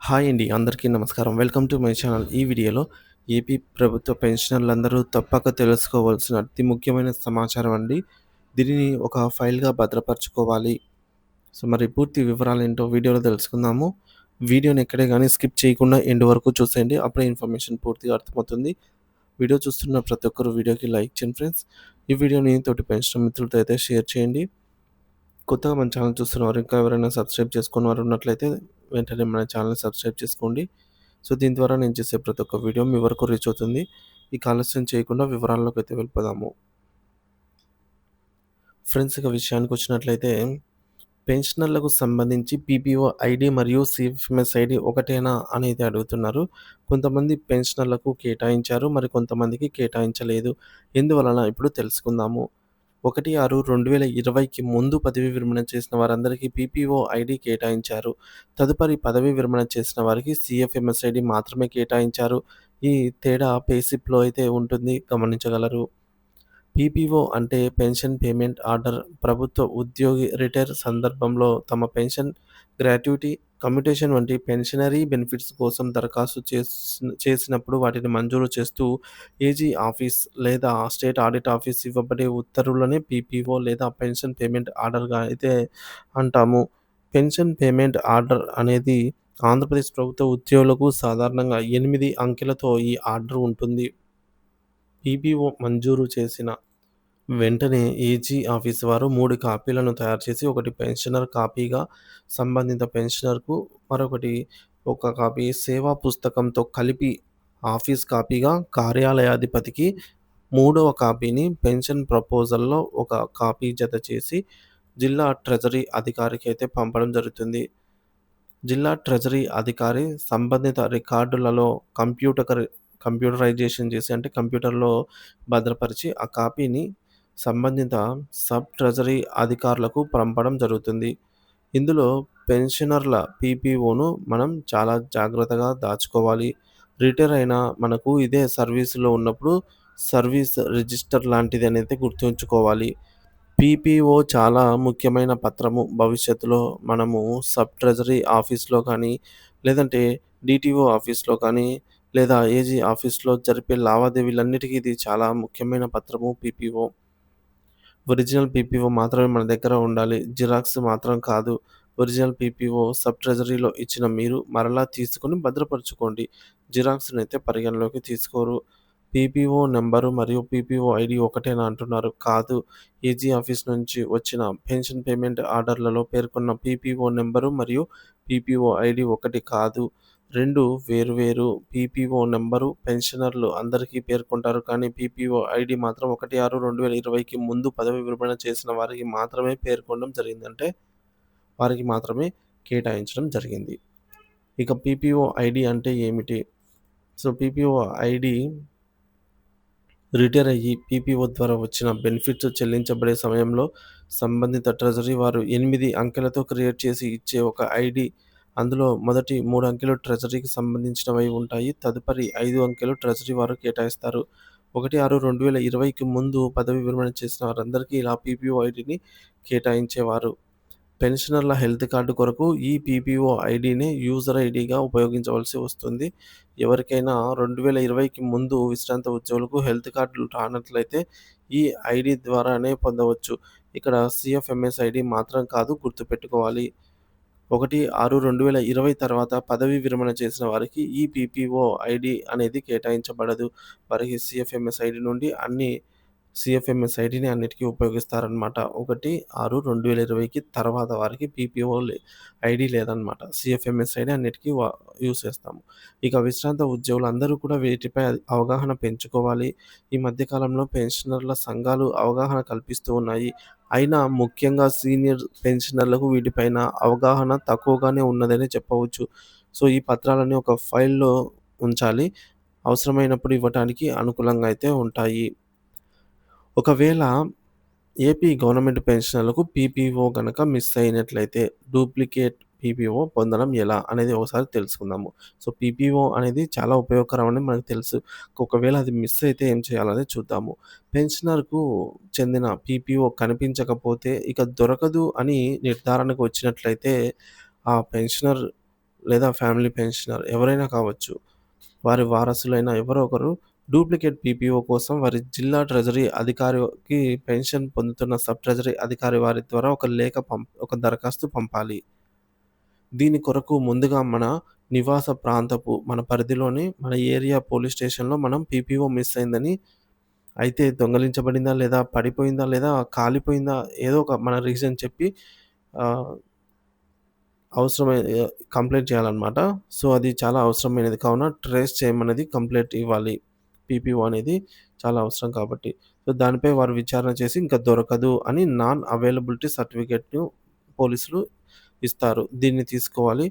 Hi అండి అందరికీ నమస్కారం. Welcome to my channel. ఈ వీడియోలో ఏపీ ప్రభుత్వ పెన్షనర్లందరూ తప్పక తెలుసుకోవాల్సిన అతి ముఖ్యమైన సమాచారం అండి. దీనిని ఒక ఫైల్గా భద్రపరచుకోవాలి. సో మరి పూర్తి వివరాలు ఏంటో వీడియోలో తెలుసుకుందాము. వీడియోని ఎక్కడే కానీ స్కిప్ చేయకుండా ఎండ్ వరకు చూసేయండి. అప్పుడే ఇన్ఫర్మేషన్ పూర్తిగా అర్థమవుతుంది. వీడియో చూస్తున్న ప్రతి ఒక్కరు వీడియోకి లైక్ చేయండి ఫ్రెండ్స్. ఈ వీడియోని తోటి పెన్షన్ మిత్రులతో అయితే షేర్ చేయండి. కొత్తగా మన ఛానల్ చూస్తున్నవారు ఇంకా ఎవరైనా సబ్స్క్రైబ్ చేసుకున్న వారు ఉన్నట్లయితే వెంటనే మన ఛానల్ సబ్స్క్రైబ్ చేసుకోండి. సో దీని ద్వారా నేను చేసే ప్రతి ఒక్క వీడియో మీ వరకు రీచ్ అవుతుంది. ఈ ఆలస్యం చేయకుండా వివరాల్లోకి అయితే వెళ్ళిపోదాము. ఫ్రెండ్స్ ఇక విషయానికి వచ్చినట్లయితే పెన్షనర్లకు సంబంధించి పీపీఓ ఐడి మరియు సిఎఫ్ఎంఎస్ ఐడి ఒకటేనా అనేది అడుగుతున్నారు. కొంతమంది పెన్షనర్లకు కేటాయించారు మరి కొంతమందికి కేటాయించలేదు. ఎందువలన? ఇప్పుడు తెలుసుకుందాము. ఒకటి ఆరు రెండు వేల ఇరవైకి ముందు పదవి విరమణ చేసిన వారందరికీ పీపీఓ ఐడి కేటాయించారు. తదుపరి పదవి విరమణ చేసిన వారికి సిఎఫ్ఎంఎస్ ఐడి మాత్రమే కేటాయించారు. ఈ తేడా పేసిప్లో అయితే ఉంటుంది. గమనించగలరు. పీపీఓ అంటే పెన్షన్ పేమెంట్ ఆర్డర్. ప్రభుత్వ ఉద్యోగి రిటైర్ సందర్భంలో తమ పెన్షన్ గ్రాట్యుటీ కమ్యూటేషన్ వంటి పెన్షనరీ బెనిఫిట్స్ కోసం దరఖాస్తు చేసినప్పుడు వాటిని మంజూరు చేస్తూ ఏజీ ఆఫీస్ లేదా స్టేట్ ఆడిట్ ఆఫీస్ ఇవ్వబడే ఉత్తర్వులనే పీపీఓ లేదా పెన్షన్ పేమెంట్ ఆర్డర్గా అయితే అంటాము. పెన్షన్ పేమెంట్ ఆర్డర్ అనేది ఆంధ్రప్రదేశ్ ప్రభుత్వ ఉద్యోగులకు సాధారణంగా ఎనిమిది అంకెలతో ఈ ఆర్డర్ ఉంటుంది. పీపీఓ మంజూరు చేసిన వెంటనే ఏజీ ఆఫీస్ వారు మూడు కాపీలను తయారు చేసి ఒకటి పెన్షనర్ కాపీగా సంబంధిత పెన్షనర్కు మరొకటి ఒక కాపీ సేవా పుస్తకంతో కలిపి ఆఫీస్ కాపీగా కార్యాలయాధిపతికి మూడవ కాపీని పెన్షన్ ప్రపోజల్లో ఒక కాపీ జత చేసి జిల్లా ట్రెజరీ అధికారికి అయితే పంపడం జరుగుతుంది. జిల్లా ట్రెజరీ అధికారి సంబంధిత రికార్డులలో కంప్యూటర్ కంప్యూటరైజేషన్ చేసి అంటే కంప్యూటర్లో భద్రపరిచి ఆ కాపీని సంబంధిత సబ్ ట్రెజరీ అధికారులకు పంపడం జరుగుతుంది. ఇందులో పెన్షనర్ల పీపీఓను మనం చాలా జాగ్రత్తగా దాచుకోవాలి. రిటైర్ అయిన మనకు ఇదే సర్వీసులో ఉన్నప్పుడు సర్వీస్ రిజిస్టర్ లాంటిది అనేది గుర్తుంచుకోవాలి. పీపీఓ చాలా ముఖ్యమైన పత్రము. భవిష్యత్తులో మనము సబ్ ట్రెజరీ ఆఫీస్లో కానీ లేదంటే డిటిఓ ఆఫీస్లో కానీ లేదా ఏజీ ఆఫీస్లో జరిపే లావాదేవీలన్నిటికీ ఇది చాలా ముఖ్యమైన పత్రము పీపీఓ. ఒరిజినల్ పీపీఓ మాత్రమే మన దగ్గర ఉండాలి. జిరాక్స్ మాత్రం కాదు. ఒరిజినల్ పీపీఓ సబ్ ట్రెజరీలో ఇచ్చిన మీరు మరలా తీసుకొని భద్రపరచుకోండి. జిరాక్స్ని అయితే పరిగణలోకి తీసుకోరు. పీపీఓ నెంబరు మరియు పీపీఓ ఐడి ఒకటేనా అంటున్నారు. కాదు. ఈజీ ఆఫీస్ నుంచి వచ్చిన పెన్షన్ పేమెంట్ ఆర్డర్లలో పేర్కొన్న పీపీఓ నెంబరు మరియు పీపీఓ ఐడి ఒకటి కాదు. రెండు వేరువేరు పీపీఓ నెంబరు పెన్షనర్లు అందరికీ పేర్కొంటారు. కానీ పీపీఓ ఐడి మాత్రం ఒకటి ఆరు రెండు వేల ఇరవైకి ముందు పదవి విరమణ చేసిన వారికి మాత్రమే పేర్కొనడం జరిగిందంటే వారికి మాత్రమే కేటాయించడం జరిగింది. ఇక పీపీఓ ఐడి అంటే ఏమిటి? సో పీపీఓ ఐడి రిటైర్ అయ్యి పీపీఓ ద్వారా వచ్చిన బెనిఫిట్స్ చెల్లించబడే సమయంలో సంబంధిత ట్రెజరీ వారు ఎనిమిది అంకెలతో క్రియేట్ చేసి ఇచ్చే ఒక ఐడి అందులో మొదటి మూడు అంకెలు ట్రెజరీకి సంబంధించినవి ఉంటాయి. తదుపరి ఐదు అంకెలు ట్రెజరీ వారు కేటాయిస్తారు. ఒకటి ఆరు రెండు వేల ఇరవైకి ముందు పదవి విరమణ చేసిన వారందరికీ ఇలా పీపీఓ ఐడిని కేటాయించేవారు. పెన్షనర్ల హెల్త్ కార్డు కొరకు ఈ పీపీఓ ఐడిని యూజర్ ఐడిగా ఉపయోగించవలసి వస్తుంది. ఎవరికైనా రెండు వేల ఇరవైకి ముందు విశ్రాంత ఉద్యోగులకు హెల్త్ కార్డులు రానట్లయితే ఈ ఐడి ద్వారానే పొందవచ్చు. ఇక్కడ సిఎఫ్ఎంఎస్ ఐడి మాత్రం కాదు గుర్తుపెట్టుకోవాలి. ఒకటి ఆరు రెండు వేల ఇరవై తర్వాత పదవి విరమణ చేసిన వారికి ఈ పీపీఓ ఐడి అనేది కేటాయించబడదు. వారికి సిఎఫ్ఎంఎస్ ఐడి నుండి అన్ని సిఎఫ్ఎంఎస్ ఐడిని అన్నిటికీ ఉపయోగిస్తారనమాట ఒకటి ఆరు రెండు వేల ఇరవైకి తర్వాత వారికి పీపీఓ ఐడి లేదనమాట సిఎఫ్ఎంఎస్ ఐడి అన్నిటికీ యూస్ చేస్తాము. ఇక విశ్రాంత ఉద్యోగులు అందరూ కూడా వీటిపై అవగాహన పెంచుకోవాలి. ఈ మధ్యకాలంలో పెన్షనర్ల సంఘాలు అవగాహన కల్పిస్తూ ఉన్నాయి. అయినా ముఖ్యంగా సీనియర్ పెన్షనర్లకు వీటిపైన అవగాహన తక్కువగానే ఉన్నదని చెప్పవచ్చు. సో ఈ పత్రాలని ఒక ఫైల్లో ఉంచాలి. అవసరమైనప్పుడు ఇవ్వటానికి అనుకూలంగా అయితే ఉంటాయి. ఒకవేళ ఏపీ గవర్నమెంట్ పెన్షనర్లకు పీపీఓ కనుక మిస్ అయినట్లయితే డూప్లికేట్ పీపీఓ పొందడం ఎలా అనేది ఒకసారి తెలుసుకుందాము సో పీపీఓ అనేది చాలా ఉపయోగకరమని మనకు తెలుసు ఒకవేళ అది మిస్ అయితే ఏం చేయాలనేది చూద్దాము పెన్షనర్కు చెందిన పీపీఓ కనిపించకపోతే ఇక దొరకదు అని నిర్ధారణకు వచ్చినట్లయితే ఆ పెన్షనర్ లేదా ఫ్యామిలీ పెన్షనర్ ఎవరైనా కావచ్చు. వారి వారసులైన ఎవరో ఒకరు డూప్లికేట్ పీపీఓ కోసం వారి జిల్లా ట్రెజరీ అధికారికి పెన్షన్ పొందుతున్న సబ్ ట్రెజరీ అధికారి వారి ద్వారా ఒక లేఖ పంప ఒక దరఖాస్తు పంపాలి. దీని కొరకు ముందుగా మన నివాస ప్రాంతపు మన పరిధిలోని మన ఏరియా పోలీస్ స్టేషన్‌లో మనం పీపీఓ మిస్ అయిందని, అయితే దొంగలించబడిందా లేదా పడిపోయిందా లేదా కాలిపోయిందా ఏదో ఒక మన రీజన్ చెప్పి అవసరమైన కంప్లైంట్ చేయాలన్నమాట సో, అది చాలా అవసరమైనది కావున ట్రేస్ చేయమన్నది కంప్లైంట్ ఇవ్వాలి. పీపీఓ అనేది చాలా అవసరం కాబట్టి. సో, దానిపై వారు విచారణ చేసి ఇంకా దొరకదు అని నాన్ అవైలబిలిటీ సర్టిఫికేట్‌ను పోలీసులు ఇస్తారు. దీన్ని తీసుకోవాలి.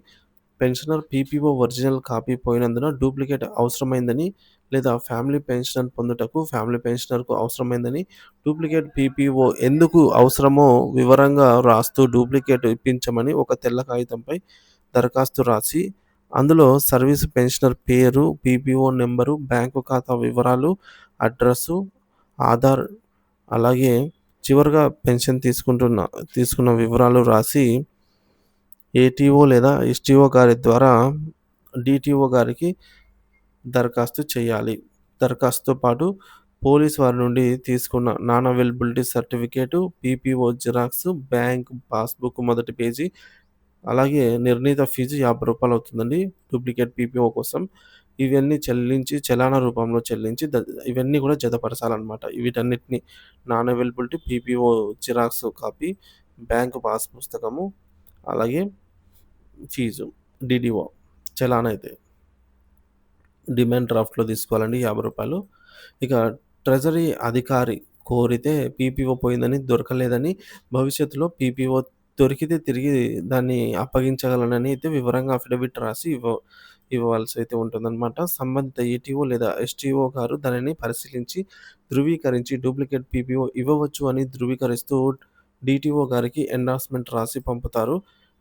పెన్షనర్ పీపీఓ ఒరిజినల్ కాపీ పోయినందున డూప్లికేట్ అవసరమైందని లేదా ఫ్యామిలీ పెన్షన్ పొందుటకు ఫ్యామిలీ పెన్షనర్‌కు అవసరమైందని డూప్లికేట్ పీపీఓ ఎందుకు అవసరమో వివరంగా రాస్తూ డూప్లికేట్ ఇప్పించమని ఒక తెల్ల కాగితంపై దరఖాస్తు రాసి, అందులో సర్వీస్ పెన్షనర్ పేరు, పీపీఓ నెంబరు బ్యాంకు ఖాతా వివరాలు, అడ్రస్సు, ఆధార్ అలాగే చివరిగా పెన్షన్ తీసుకుంటున్న తీసుకున్న వివరాలు రాసి ఏటీఓ లేదా ఎస్టీఓ గారి ద్వారా డిటిఓ గారికి దరఖాస్తు చేయాలి. దరఖాస్తుతో పాటు పోలీస్ వారి నుండి తీసుకున్న non availability certificate, PPO xerox, bank passbook మొదటి పేజీ, అలాగే నిర్ణీత ఫీజు యాభై రూపాయలు అవుతుందండి డూప్లికేట్ పీపీఓ కోసం. ఇవన్నీ చెల్లించి చలానా రూపంలో చెల్లించి ఇవన్నీ కూడా జతపరచాలనమాట. వీటన్నిటిని non availability, PPO xerox copy, bank pass పుస్తకము, అలాగే ఫీజు డీడీఓ చలానా అయితే. డిమాండ్ డ్రాఫ్ట్‌లో తీసుకోవాలండి యాభై రూపాయలు ఇక ట్రెజరీ అధికారి కోరితే పీపీఓ పోయిందని, దొరకలేదని, భవిష్యత్తులో పీపీఓ దొరికితే తిరిగి దాన్ని అప్పగించగలనని అయితే వివరంగా అఫిడవిట్ రాసి ఇవ్వ ఇవ్వవలసి అయితే ఉంటుందన్నమాట సంబంధిత ఏటీఓ లేదా ఎస్టీఓ గారు దానిని పరిశీలించి, ధృవీకరించి డూప్లికేట్ పీపీఓ ఇవ్వవచ్చు అని ధృవీకరిస్తూ డీటీఓ గారికి ఎండార్స్‌మెంట్ రాసి పంపుతారు.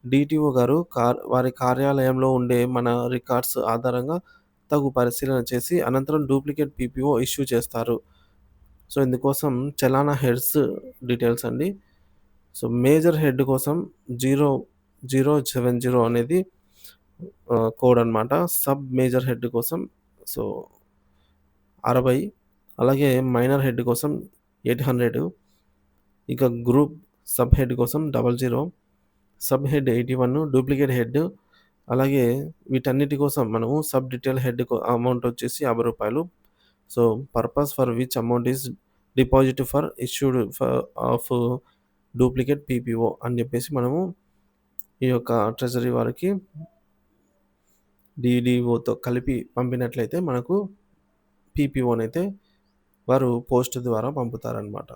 డీటీఓ గారు కార్ వారి కార్యాలయంలో ఉండే మన రికార్డ్స్ ఆధారంగా తగు పరిశీలన చేసి అనంతరం డూప్లికేట్ పీపీఓ ఇష్యూ చేస్తారు. సో, ఇందుకోసం చలానా హెడ్స్ డీటెయిల్స్ అండి. సో, మేజర్ హెడ్ కోసం 0070 అనేది కోడ్ అనమాట. సబ్ మేజర్ హెడ్ కోసం సో 60 అలాగే మైనర్ హెడ్ కోసం 800 ఇక గ్రూప్ సబ్ హెడ్ కోసం 00 సబ్ హెడ్ 81 డూప్లికేట్ హెడ్ అలాగే వీటన్నిటి కోసం మనము సబ్ డీటెయిల్ హెడ్ అమౌంట్ వచ్చేసి యాభై రూపాయలు so, purpose for which amount is deposit for issued for of duplicate PPO అని చెప్పేసి మనము ఈ యొక్క ట్రెజరీ వారికి డిడిఓతో కలిపి పంపినట్లయితే మనకు పీపీఓనైతే వారు పోస్ట్ ద్వారా పంపుతారనమాట.